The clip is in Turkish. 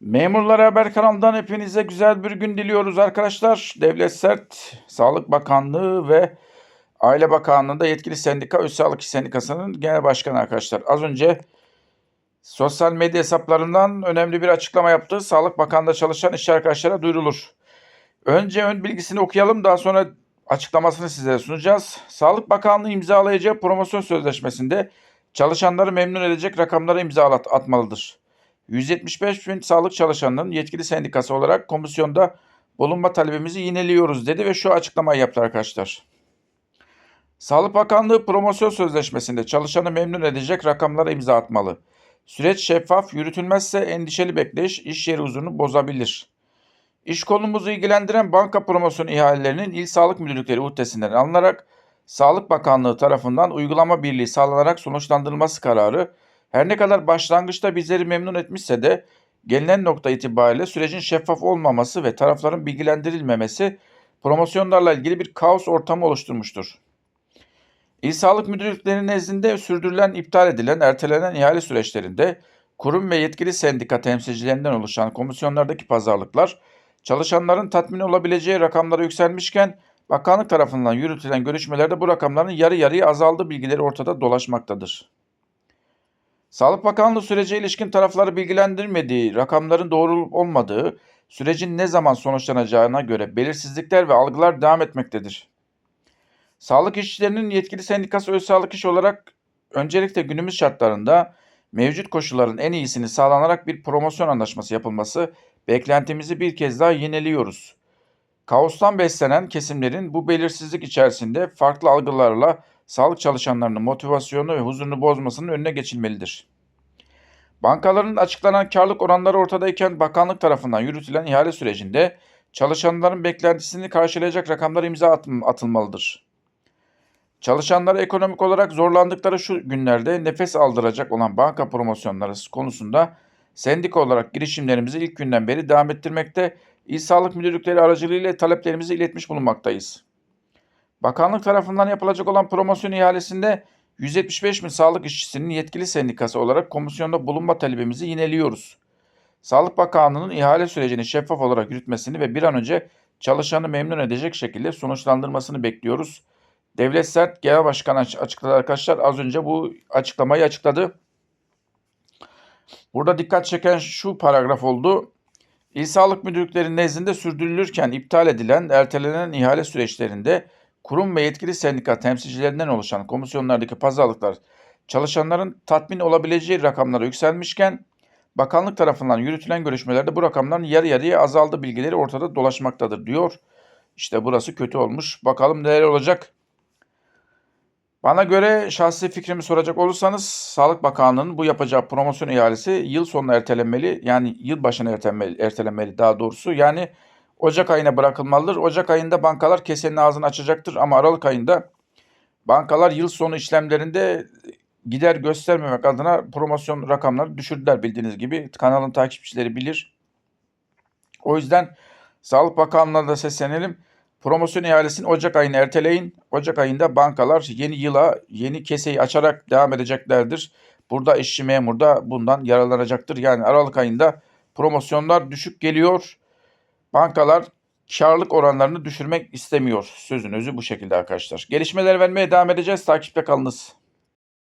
Memurlar Haber kanalından hepinize güzel bir gün diliyoruz arkadaşlar. Devlet Sert, Sağlık Bakanlığı ve Aile Bakanlığı'nda yetkili sendika Öz Sağlık İş Sendikası'nın genel başkanı arkadaşlar. Az önce sosyal medya hesaplarından önemli bir açıklama yaptı. Sağlık Bakanlığı'nda çalışan işçi arkadaşlara duyurulur. Önce ön bilgisini okuyalım daha sonra açıklamasını sizlere sunacağız. Sağlık Bakanlığı imzalayacağı promosyon sözleşmesinde çalışanları memnun edecek rakamlara imza at- atmalıdır. 175 bin sağlık çalışanının yetkili sendikası olarak komisyonda bulunma talebimizi yineliyoruz dedi ve şu açıklamayı yaptı arkadaşlar. Sağlık Bakanlığı promosyon sözleşmesinde çalışanı memnun edecek rakamlara imza atmalı. Süreç şeffaf yürütülmezse endişeli bekleyiş iş yeri huzurunu bozabilir. İş konumuzu ilgilendiren banka promosyon ihalelerinin il sağlık müdürlükleri uhdesinden alınarak Sağlık Bakanlığı tarafından uygulama birliği sağlanarak sonuçlandırılması kararı her ne kadar başlangıçta bizleri memnun etmişse de gelinen nokta itibariyle sürecin şeffaf olmaması ve tarafların bilgilendirilmemesi promosyonlarla ilgili bir kaos ortamı oluşturmuştur. İl Sağlık Müdürlükleri nezdinde sürdürülen, iptal edilen, ertelenen ihale süreçlerinde kurum ve yetkili sendika temsilcilerinden oluşan komisyonlardaki pazarlıklar çalışanların tatmin olabileceği rakamlara yükselmişken bakanlık tarafından yürütülen görüşmelerde bu rakamların yarı yarıya azaldığı bilgileri ortada dolaşmaktadır. Sağlık Bakanlığı sürece ilişkin tarafları bilgilendirmediği, rakamların doğru olmadığı, sürecin ne zaman sonuçlanacağına göre belirsizlikler ve algılar devam etmektedir. Sağlık işçilerinin yetkili sendikası öz sağlık iş olarak öncelikle günümüz şartlarında mevcut koşulların en iyisini sağlanarak bir promosyon anlaşması yapılması beklentimizi bir kez daha yineliyoruz. Kaostan beslenen kesimlerin bu belirsizlik içerisinde farklı algılarla sağlık çalışanlarının motivasyonu ve huzurunu bozmasının önüne geçilmelidir. Bankaların açıklanan karlılık oranları ortadayken bakanlık tarafından yürütülen ihale sürecinde çalışanların beklentisini karşılayacak rakamlar imza atılmalıdır. Çalışanlara ekonomik olarak zorlandıkları şu günlerde nefes aldıracak olan banka promosyonları konusunda sendika olarak girişimlerimizi ilk günden beri devam ettirmekte, İl Sağlık Müdürlükleri aracılığıyla taleplerimizi iletmiş bulunmaktayız. Bakanlık tarafından yapılacak olan promosyon ihalesinde 175 bin sağlık işçisinin yetkili sendikası olarak komisyonda bulunma talebimizi yineliyoruz. Sağlık Bakanlığı'nın ihale sürecini şeffaf olarak yürütmesini ve bir an önce çalışanı memnun edecek şekilde sonuçlandırmasını bekliyoruz. Devlet Sert Genel Başkanı aç- açıkladı arkadaşlar. Az önce bu açıklamayı açıkladı. Burada dikkat çeken şu paragraf oldu. İl Sağlık Müdürlükleri nezdinde sürdürülürken iptal edilen, ertelenen ihale süreçlerinde kurum ve yetkili sendika temsilcilerinden oluşan komisyonlardaki pazarlıklar çalışanların tatmin olabileceği rakamlara yükselmişken bakanlık tarafından yürütülen görüşmelerde bu rakamların yarı yarıya azaldı bilgileri ortada dolaşmaktadır diyor. İşte burası kötü olmuş. Bakalım neler olacak. Bana göre şahsi fikrimi soracak olursanız Sağlık Bakanlığı'nın bu yapacağı promosyon ihalesi yıl sonuna ertelenmeli. Yani yıl başına ertelenmeli, ertelenmeli daha doğrusu. Yani Ocak ayına bırakılmalıdır. Ocak ayında bankalar kesenin ağzını açacaktır ama Aralık ayında bankalar yıl sonu işlemlerinde gider göstermemek adına promosyon rakamları düşürdüler bildiğiniz gibi. Kanalın takipçileri bilir. O yüzden Sağlık Bakanlığı'na da seslenelim. Promosyon ihalesini Ocak ayına erteleyin. Ocak ayında bankalar yeni yıla yeni keseyi açarak devam edeceklerdir. Burada işçi memur da bundan yararlanacaktır. Yani Aralık ayında promosyonlar düşük geliyor. Bankalar karlılık oranlarını düşürmek istemiyor. Sözün özü bu şekilde arkadaşlar. Gelişmeler vermeye devam edeceğiz. Takipte kalınız.